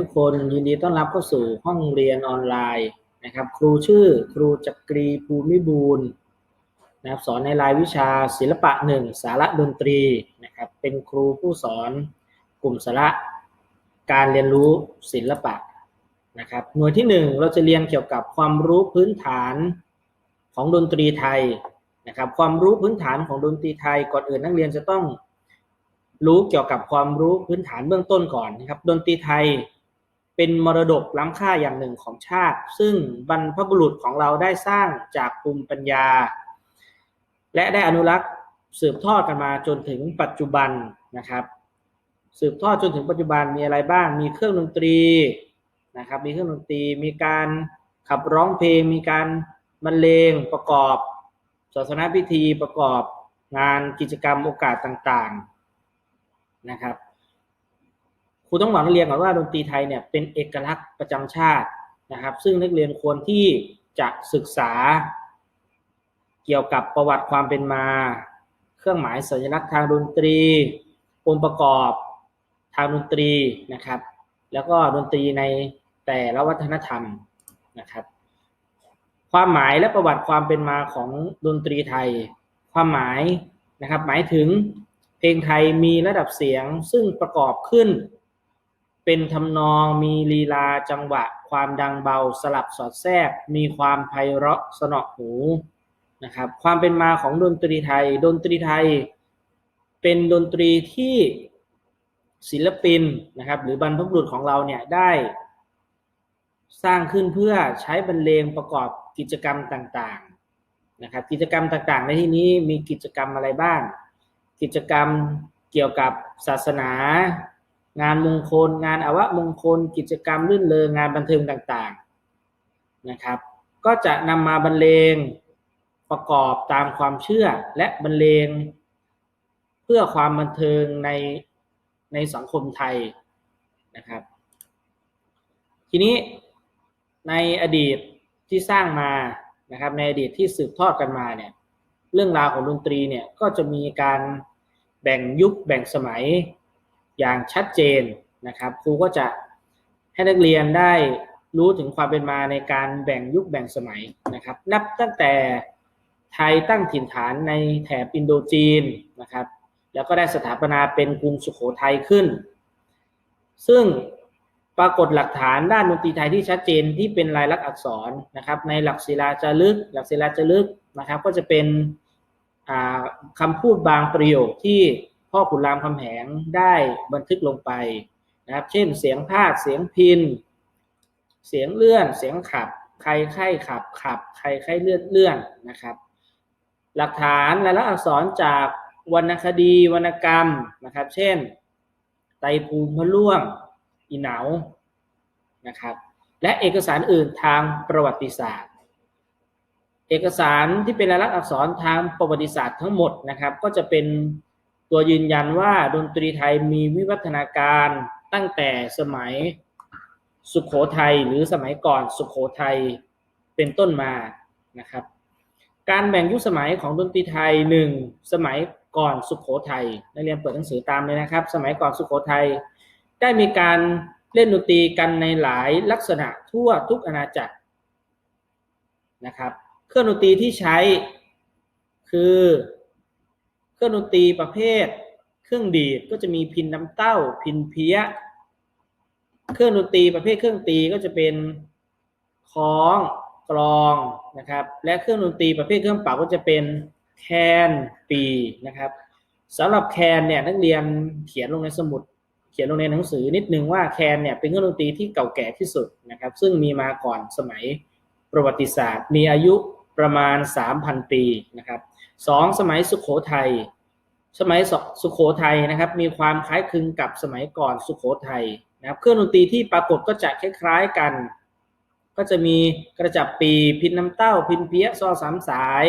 ทุกคนยินดีต้อนรับเข้าสู่ห้องเรียนออนไลน์นะครับ ครูชื่อครูจักรีภูมิบูรณ์นะครับสอนในรายวิชาศิลปะหนึ่งสาระดนตรีนะครับ เป็นครูผู้สอนกลุ่มสาระการเรียนรู้ศิลปะนะครับ หน่วยที่หนึ่งเราจะเรียนเกี่ยวกับความรู้พื้นฐานของดนตรีไทยนะครับ ความรู้พื้นฐานของดนตรีไทยก่อนอื่นนักเรียนจะต้องรู้เกี่ยวกับความรู้พื้นฐานเบื้องต้นก่อนนะครับ ดนตรีไทย เป็นมรดกล้ำค่าอย่างหนึ่งของชาติ ซึ่งบรรพบุรุษของเราได้สร้างจากภูมิปัญญา และได้อนุรักษ์สืบทอดกันมาจนถึงปัจจุบันนะครับ สืบทอดจนถึงปัจจุบันมีอะไรบ้าง มีเครื่องดนตรีนะครับ มีเครื่องดนตรี มีการขับร้องเพลง มีการบรรเลงประกอบศาสนพิธีประกอบงานกิจกรรมโอกาสต่างๆนะครับ รูต้องบอกนักเรียนก่อนว่าดนตรีไทยเนี่ยเป็นเอกลักษณ์ประจำชาตินะครับ ซึ่งนักเรียนควรที่จะศึกษา เกี่ยวกับประวัติความเป็นมา เครื่องหมายสัญลักษณ์ทางดนตรีองค์ประกอบทางดนตรีนะครับ แล้วก็ดนตรีในแต่ละวัฒนธรรมนะครับ ความหมายและประวัติความเป็นมาของดนตรีไทย ความหมายนะครับหมายถึงเพลงไทยมีระดับเสียงซึ่งประกอบขึ้น เป็นทำนองมีลีลาจังหวะ ความดังเบาสลับสอดแทรก มีความไพเราะสนอหูนะครับความเป็นมาของดนตรีไทย ดนตรีไทย เป็นดนตรีที่ศิลปินนะครับหรือบรรพบุรุษของเราเนี่ยได้สร้างขึ้นเพื่อใช้บรรเลงประกอบกิจกรรมต่างๆนะครับกิจกรรมต่างๆ ในที่นี้มีกิจกรรมอะไรบ้าง กิจกรรมเกี่ยวกับศาสนา งานมงคล งานอวมงคล กิจกรรมรื่นเริงงานบันเทิงต่างๆนะครับ ก็จะนำมาบรรเลงประกอบตามความเชื่อและบรรเลง เพื่อความบันเทิงในในสังคมไทยนะครับ ทีนี้ในอดีตที่สร้างมานะครับในอดีตที่สืบทอดกันมาเนี่ยเรื่องราวของดนตรีเนี่ยก็จะมีการแบ่งยุคแบ่งสมัย อย่างชัดเจนนะครับ ครูก็จะให้นักเรียนได้รู้ถึงความเป็นมาในการแบ่งยุคแบ่งสมัยนะครับ นับตั้งแต่ไทยตั้งถิ่นฐานในแถบอินโดจีนนะครับ แล้วก็ได้สถาปนาเป็นกรุงสุโขทัยขึ้น ซึ่งปรากฏหลักฐานด้านดนตรีไทยที่ชัดเจนที่เป็นลายลักษณ์อักษรนะครับ ในหลักศิลาจารึก หลักศิลาจารึกนะครับ ก็จะเป็นคำพูดบางประโยคที่ พ่อขุนรามคำแหงได้บันทึกลงไปนะครับ เช่น เสียงพาดเสียงพิน เสียงเลื่อน เสียงขับ ใครไข้ขับขับ ใครไข้เลื่อนเลื่อนนะครับ หลักฐานแลายลักษณ์อักษรจากวรรณคดีวรรณกรรมนะครับ เช่น ไตรภูมิพะล่วง อีเหนานะครับ และเอกสารอื่นทางประวัติศาสตร์ เอกสารที่เป็นลายลักษณ์อักษรทางประวัติศาสตร์ทั้งหมดนะครับ ก็จะเป็น ตัวยืนยันว่าดนตรีไทยมีวิวัฒนาการตั้งแต่สมัยสุขโขทัยหรือสมัยก่อนสุขโขทัยเป็นต้นมานะครับ การแบ่งยุคสมัยของดนตรีไทยหนึ่งสมัยก่อนสุขโขทัยนักเรียนเปิดหนังสือตามเลยนะครับ สมัยก่อนสุขโขทัยได้มีการเล่นดนตรีกันในหลายลักษณะทั่วทุกอาณาจักรนะครับ เครื่องดนตรีที่ใช้คือ รื่องดนตรีประเภท เครื่องดีดก็จะมีพินน้ำเต้า พินเพี้ย เครื่องดนตรีประเภทเครื่องตีก็จะเป็นคล้องกลองนะครับ และเครื่องดนตรีประเภทเครื่องเป่าก็จะเป็นแคนปีนะครับสำหรับแคนเนี่ยนักเรียนเขียนลงในสมุด เขียนลงในหนังสือนิดนึงว่าแคนเนี่ยเป็นเครื่องดนตรีที่เก่าแก่ที่สุดนะครับ ซึ่งมีมาก่อนสมัยประวัติศาสตร์ มีอายุ ประมาณ 3,000 ปีนะครับสองสมัยสุขโขทัยสมัยสุขโขทัยนะครับ มีความคล้ายคลึงกับสมัยก่อนสุขโขทัยนะครับเครื่องดนตรีที่ปรากฏก็จะคล้ายๆกัน ก็จะมีกระจับปีพินน้ำเต้า พินเพี้ยซอสามสาย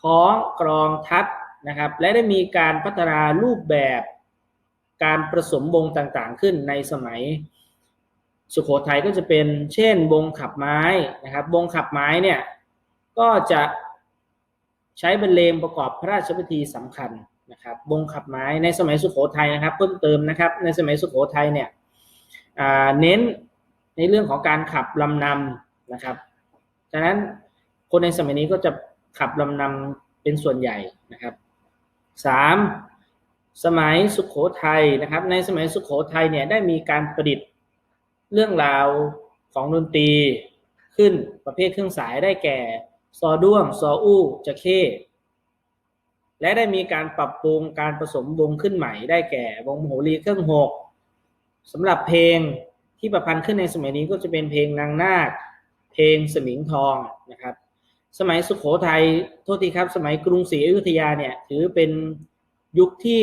คล้องกรองทัดนะครับ และได้มีการพัฒนารูปแบบการผสมวงต่างๆ ขึ้นในสมัยสุขโขทัยก็จะเป็นเช่นวงขับไม้นะครับวงขับไม้เนี่ย ก็จะใช้บรรเลงประกอบพระราชพิธีสำคัญนะครับวงขับไม้ในสมัยสุขโขทัยนะครับเพิ่มเติมนะครับในสมัยสุขโขทัยเนี่ยเน้นในเรื่องของการขับลำนำนะครับฉะนั้นคนในสมัยนี้ก็จะขับลำนำเป็นส่วนใหญ่นะครับสามสมัยสุขโขทัยนะครับ ในสมัยสุขโขทัยเนี่ยได้มีการประดิษฐ์เรื่องราวของดนตรีขึ้นประเภทเครื่องสายได้แก่ ซอด้วงซออู้จะเข้และได้มีการปรับปรุงการผสมวงขึ้นใหม่ได้แก่วงโหรีเครื่องหกสำหรับเพลงที่ประพันธ์ขึ้นในสมัยนี้ก็จะเป็นเพลงนางนาค เพลงสมิงทองนะครับ สมัยสุขโขทัยโทษทีครับ สมัยกรุงศรีอยุธยาเนี่ยถือเป็นยุคที่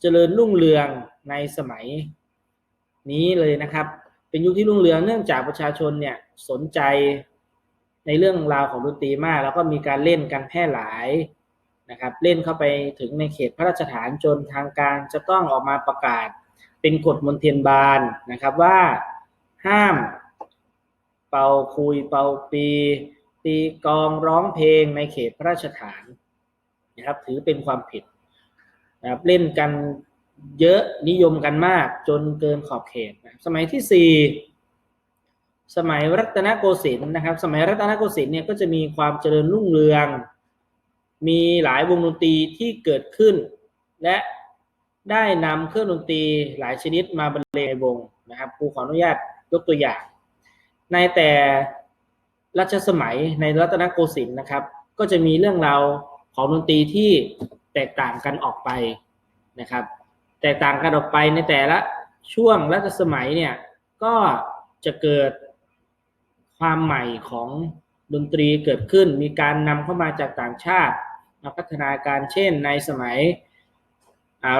เจริญรุ่งเรืองในสมัยนี้เลยนะครับ เป็นยุคที่รุ่งเรืองเนื่องจากประชาชนเนี่ยสนใจ ในเรื่องราวของดนตรีมาก แล้วก็มีการเล่นกันแพร่หลายนะครับ เล่นเข้าไปถึงในเขตพระราชฐานจนทางการจะต้องออกมาประกาศเป็นกฎมนเทียนบานนะครับว่าห้ามเป่าคุยเป่าปี ตีกองร้องเพลงในเขตพระราชฐานนะครับ ถือเป็นความผิดนะครับเล่นกันเยอะนิยมกันมากจนเกินขอบเขตนะสมัยที่สี่ สมัยรัตนโกสินทร์นะครับ สมัยรัตนโกสินทร์เนี่ยก็จะมีความเจริญรุ่งเรือง มีหลายวงดนตรีที่เกิดขึ้น และได้นำเครื่องดนตรีหลายชนิดมาบรรเลงในวงนะครับครูขออนุญาตยกตัวอย่าง ในแต่รัชสมัยในรัตนโกสินทร์นะครับ ก็จะมีเรื่องราวของดนตรีที่แตกต่างกันออกไปนะครับ แตกต่างกันออกไปในแต่ละช่วงรัชสมัยเนี่ยก็จะเกิด ความใหม่ของดนตรีเกิดขึ้น มีการนำเข้ามาจากต่างชาติมาพัฒนาการเช่นในสมัย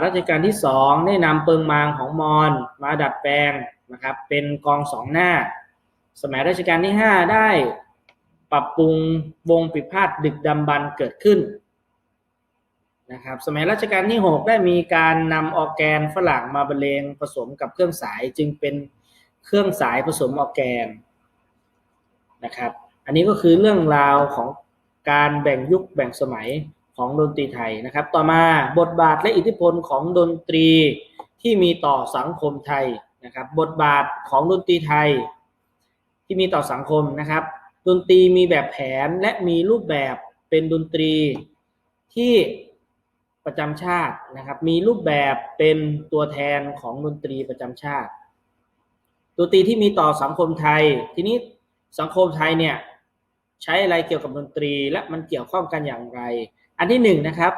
รัชกาลที่สองได้นำเปิงมางของมอญมาดัดแปลงนะครับเป็นกองสองหน้า สมัยรัชกาลที่ห้าได้ปรับปรุงวงปิพาทดึกดำบรรเกิดขึ้นนะครับสมัยรัชกาลที่ 6 ได้มีการนำออร์แกนฝรั่งมาบรรเลงผสมกับเครื่องสายจึงเป็นเครื่องสายผสมออร์แกน นะครับ อันนี้ก็คือเรื่องราวของการแบ่งยุคแบ่งสมัยของดนตรีไทยนะครับ ต่อมาบทบาทและอิทธิพลของดนตรีที่มีต่อสังคมไทยนะครับ บทบาทของดนตรีไทย ที่มีต่อสังคมนะครับ ดนตรีมีแบบแผนและมีรูปแบบเป็นดนตรีที่ประจำชาตินะครับ มีรูปแบบเป็นตัวแทนของดนตรีประจำชาติดนตรีที่มีต่อสังคมไทย ทีนี้ สังคมไทยเนี่ยใช้อะไรเกี่ยวกับดนตรีและมันเกี่ยวข้องกันอย่างไร อันที่หนึ่งนะครับ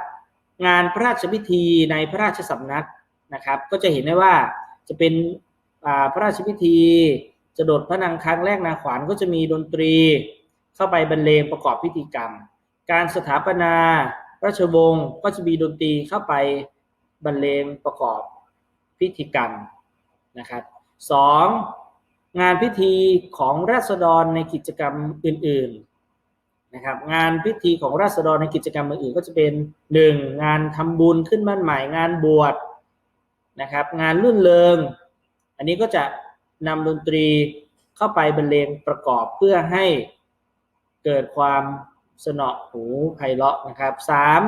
งานพระราชพิธีในพระราชสำนักนะครับ ก็จะเห็นได้ว่าจะเป็นพระราชพิธีจะโดดพระนางครั้งแรกนาขวานก็จะมีดนตรีเข้าไปบรรเลงประกอบพิธีกรรม การสถาปนาราชวงศ์ก็จะมีดนตรีเข้าไปบรรเลงประกอบพิธีกรรมนะครับสอง งานพิธีของราษฎรในกิจกรรมอื่น ๆนะครับ งานพิธีของราษฎรในกิจกรรมอื่นๆก็จะเป็นหนึ่งงานทำบุญขึ้นบ้านใหม่งานบวชนะครับ งานรื่นเริงอันนี้ก็จะนำดนตรีเข้าไปบรรเลงประกอบเพื่อให้เกิดความสนอหูไพเราะนะครับสาม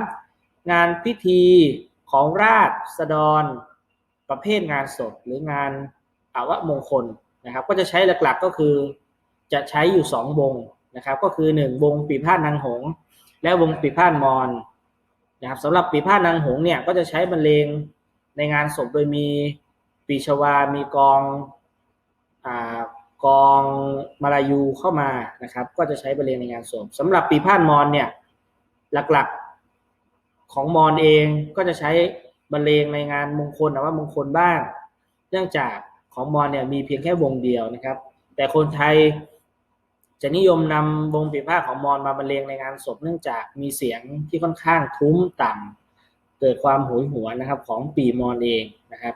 งานพิธีของราชดรประเภทงานศพหรืองานอาวมงคล นะครับ ก็จะใช้หลักๆก็คือจะใช้อยู่สองวงนะครับ ก็คือหนึ่งวงปีพาดนางหง และวงปีพาดมอนนะครับสำหรับปีพาดนางหงเนี่ยก็จะใช้บรรเลงในงานศพโดยมีปีชวา มีกองอ่ากองมาลายูเข้ามานะครับ ก็จะใช้บรรเลงในงานศพสำหรับปีพาดมอนเนี่ยหลักๆของมอนเองก็จะใช้บรรเลงในงานมงคลแต่ว่ามงคลบ้าง เนื่องจาก ของมอนเนี่ยมีเพียงแค่วงเดียวนะครับ แต่คนไทยจะนิยมนำวงปีพาดของมอนมาบรรเลงในงานศพเนื่องจากมีเสียงที่ค่อนข้างทุ้มต่ำเกิดความหวยหัวนะครับของปีมอนเองนะครับ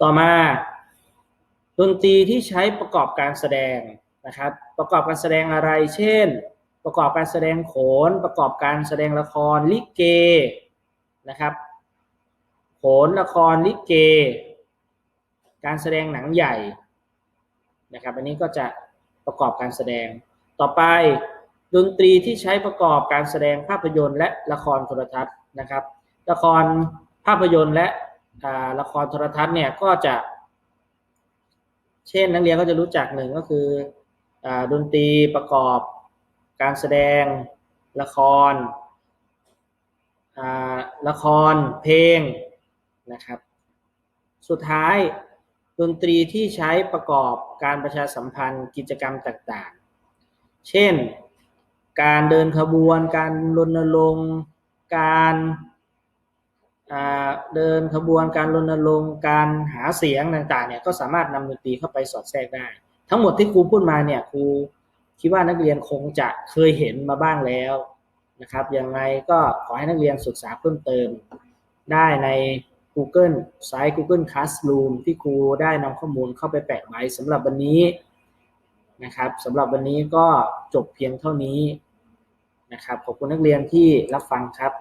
ต่อมาดนตรีที่ใช้ประกอบการแสดงนะครับ ประกอบการแสดงอะไร เช่น ประกอบการแสดงโขน ประกอบการแสดงละครลิเกนะครับ โขนละครลิเก การแสดงหนังใหญ่นะครับอันนี้ก็จะประกอบการแสดง ต่อไปดนตรีที่ใช้ประกอบการแสดงภาพยนตร์ และละครโทรทัศน์นะครับ ละครภาพยนตร์และละครโทรทัศน์เนี่ยก็จะ เช่นนักเรียนก็จะรู้จักหนึ่งก็คืออดนตรีประกอบการแสดงละครละครเพลงนะครับ สุดท้าย ดนตรีที่ใช้ประกอบการประชาสัมพันธ์กิจกรรมต่างๆ เช่น การเดินขบวน การรณรงค์ การเดินขบวนการรณรงค์การหาเสียงต่างๆเนี่ยก็สามารถนำดนตรีเข้าไปสอดแทรกได้ ทั้งหมดที่ครูพูดมาเนี่ยครูคิดว่านักเรียนคงจะเคยเห็นมาบ้างแล้วนะครับอยังไงก็ขอให้นักเรียนศึกษาเพิ่มเติมได้ใน Google ไซต์ Google Classroom ที่ครูได้นำข้อมูลเข้าไปแปะไว้สำหรับวันนี้นะครับสำหรับวันนี้ก็จบเพียงเท่านี้นะครับขอบคุณนักเรียนที่รับฟังครับ